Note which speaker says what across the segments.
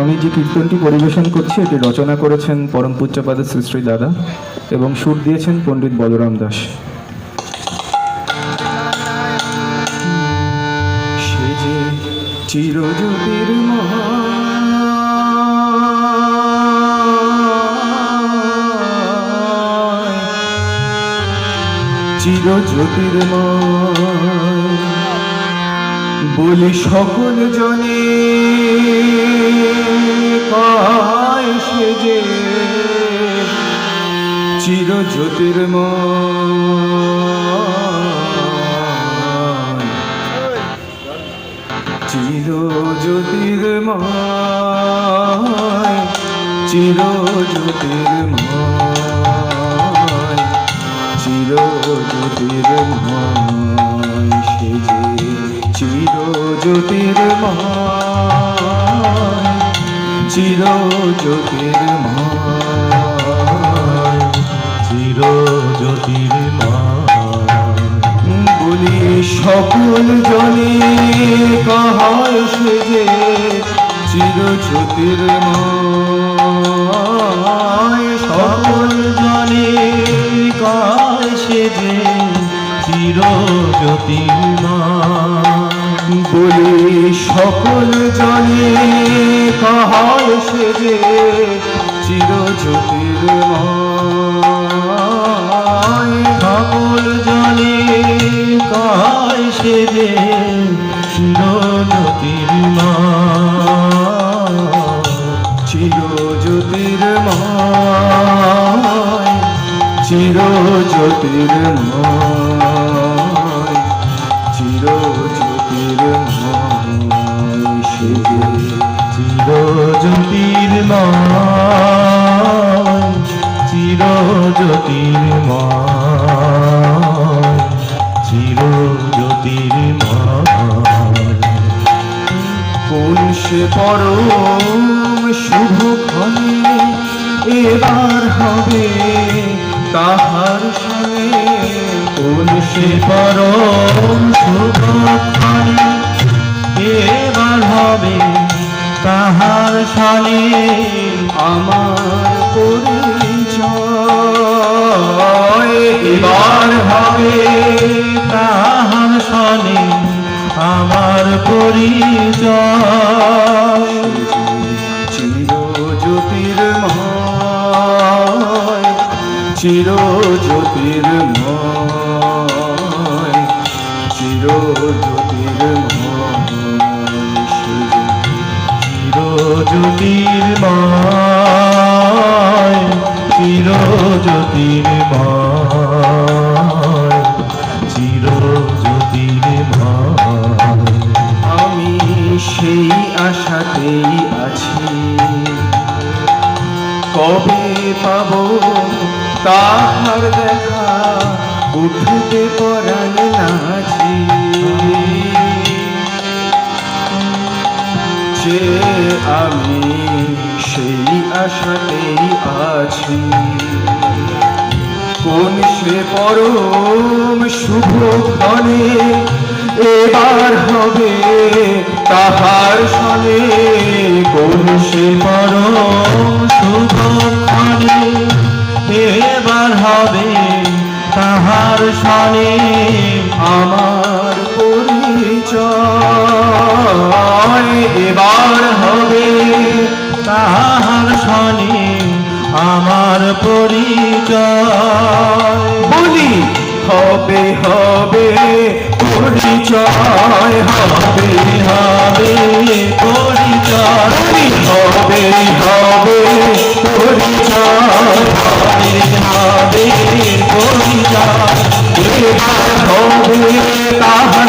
Speaker 1: আমি যে কীর্তনটি পরিবেশন করছি, এটি রচনা করেছেন পরম পূজ্যপাদ শ্রী শ্রী দাদা এবং সুর দিয়েছেন পণ্ডিত বলরাম দাস। চিরজ্যোতির চিরজ্যোতির্ময় বলি সকল জনে কয় সে যে চির জ্যোতির্ময় চির জ্যোতির্ময় চির চির জ্যোতির্ময় সে জ্যোতির্ময় চির জ্যোতির্ময়
Speaker 2: চির জ্যোতির্ময়
Speaker 1: বলি, সকল জনে কহায় সে যে চির জ্যোতির্ময়
Speaker 2: সকল জনে কয় সে যে চির জ্যোতির্ময়
Speaker 1: বলি সকল জনে কহায় সে যে চির জ্যোতির্ময়
Speaker 2: সকল জনে কয় সে যে চির জ্যোতির্ময়
Speaker 1: চির জ্যোতির্ময় চির জ্যোতির্ময় জ্যোতির্ময়,
Speaker 2: চির জ্যোতির্ময়।
Speaker 1: কোন সে পরম শুভ ক্ষণে এবার হবে তাহার সঙ্গে। কোন সে আমার এবার হবে
Speaker 2: তাহার সালে আমার পরিচয়।
Speaker 1: চির জ্যোতির্ময় চির জ্যোতির্ময় চির জ্যোতির্ময় সেই আশাতেই আছি। কবে পাব তাহার দেখা, উঠতে পরাণ নাচি। যে আমি সেই আশাতেই আছি। কোন সে পরম শুভ ক্ষণে এবার হবে তাহার সনে কোন সে
Speaker 2: পরম শুভক্ষণে এবার হবে তাহার সনে
Speaker 1: আমার পরিচয়। এবার হবে
Speaker 2: তাহার সনে আমার পরিচয়।
Speaker 1: বলি। হবে হবে পরিচয় হবে
Speaker 2: হবে পরিচয়
Speaker 1: হবে হবে পরিচয়
Speaker 2: হবে
Speaker 1: তাহার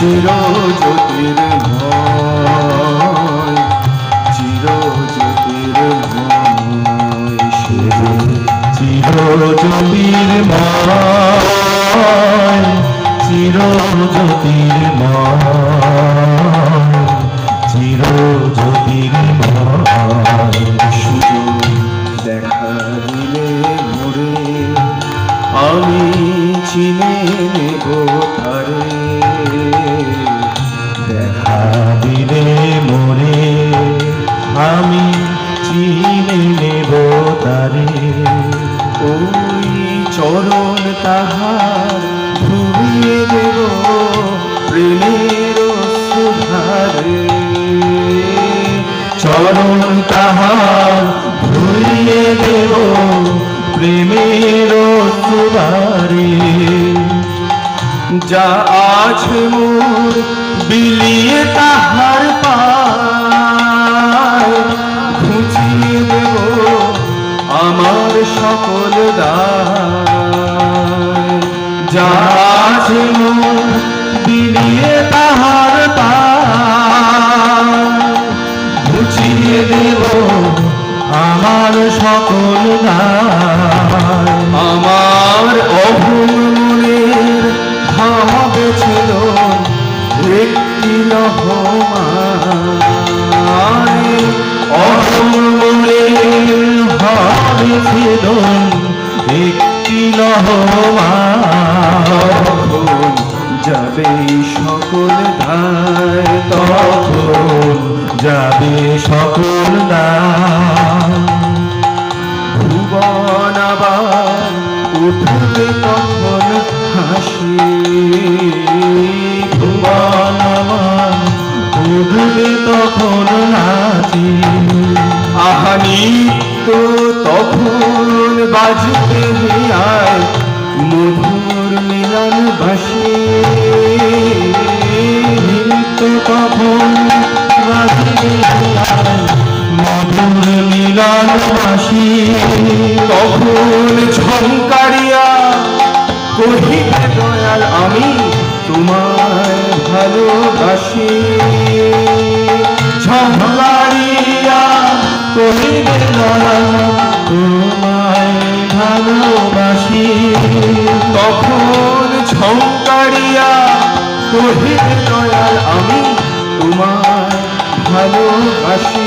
Speaker 1: আমার
Speaker 2: আমার পরিচয়
Speaker 1: চির চির জ্যোতির্ময় চির জ্যোতির্ময় সেরে
Speaker 2: চির জ্যোতির্ময় চির চির জ্যোতির্ময়
Speaker 1: সুযোগ দেখা দিলে আমি চিনে নেব তারে। দেখা
Speaker 2: মোরে আমি চিনে
Speaker 1: সকল
Speaker 2: আমার
Speaker 1: অভুল মনের ভাব ছিল একটি
Speaker 2: অমূলে হবে ছিল একটি লহমা
Speaker 1: যাবে সকল ধায়
Speaker 2: তখন যাবে সকল দায়
Speaker 1: উঠবে তখন হাসি।
Speaker 2: ভুবন উঠবে তখন নাচি।
Speaker 1: আহানি তো তখন বাজবে আয় মধুর মিলন বাসি
Speaker 2: নিত্য তখন বাজবে আয় মধুর মিলন হাসি
Speaker 1: তখন ঝঙ্কারিয়া কহিবে দয়াল, আমি তোমায় ভালোবাসি। ঝঙ্কারিয়া
Speaker 2: কহিবে দয়াল তোমায় ভালোবাসি।
Speaker 1: তখন ঝঙ্কারিয়া কহিবে দয়াল, আমি তোমায় ভালোবাসি।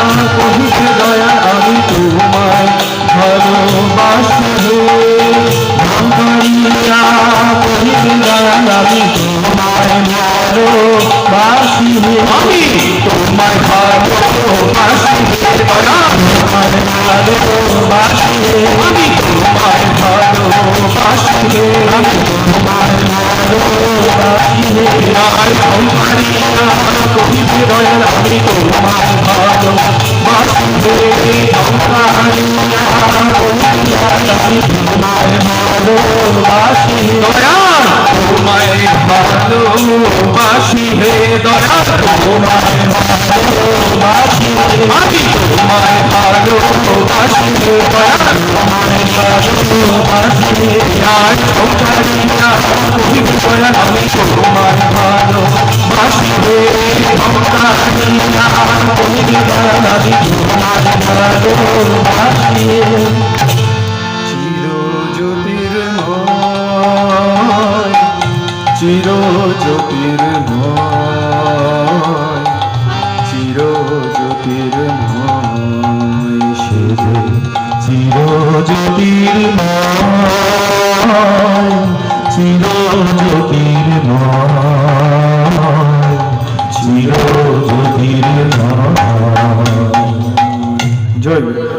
Speaker 2: তোমায় ভালোবাসি দয়াল তোমায় ভালোবাসি
Speaker 1: হে দয়াল তোমায় ভালোবাসি আমি তোমায় ভালোবাসি হে দয়াল
Speaker 2: ভালোবাসি
Speaker 1: আজ সংসারিয়া কহিবে দয়াল আমি তোমায় ভালোবাসি হে সংসারিয়া কহিবে দয়াল আমি তোমায়
Speaker 2: ভালোবাসি
Speaker 1: চির জ্যোতির্ময় চির জ্যোতির্ময় সে
Speaker 2: চির জ্যোতির চির জ্যোতির্ময় চির জ্যোতির
Speaker 1: জয়।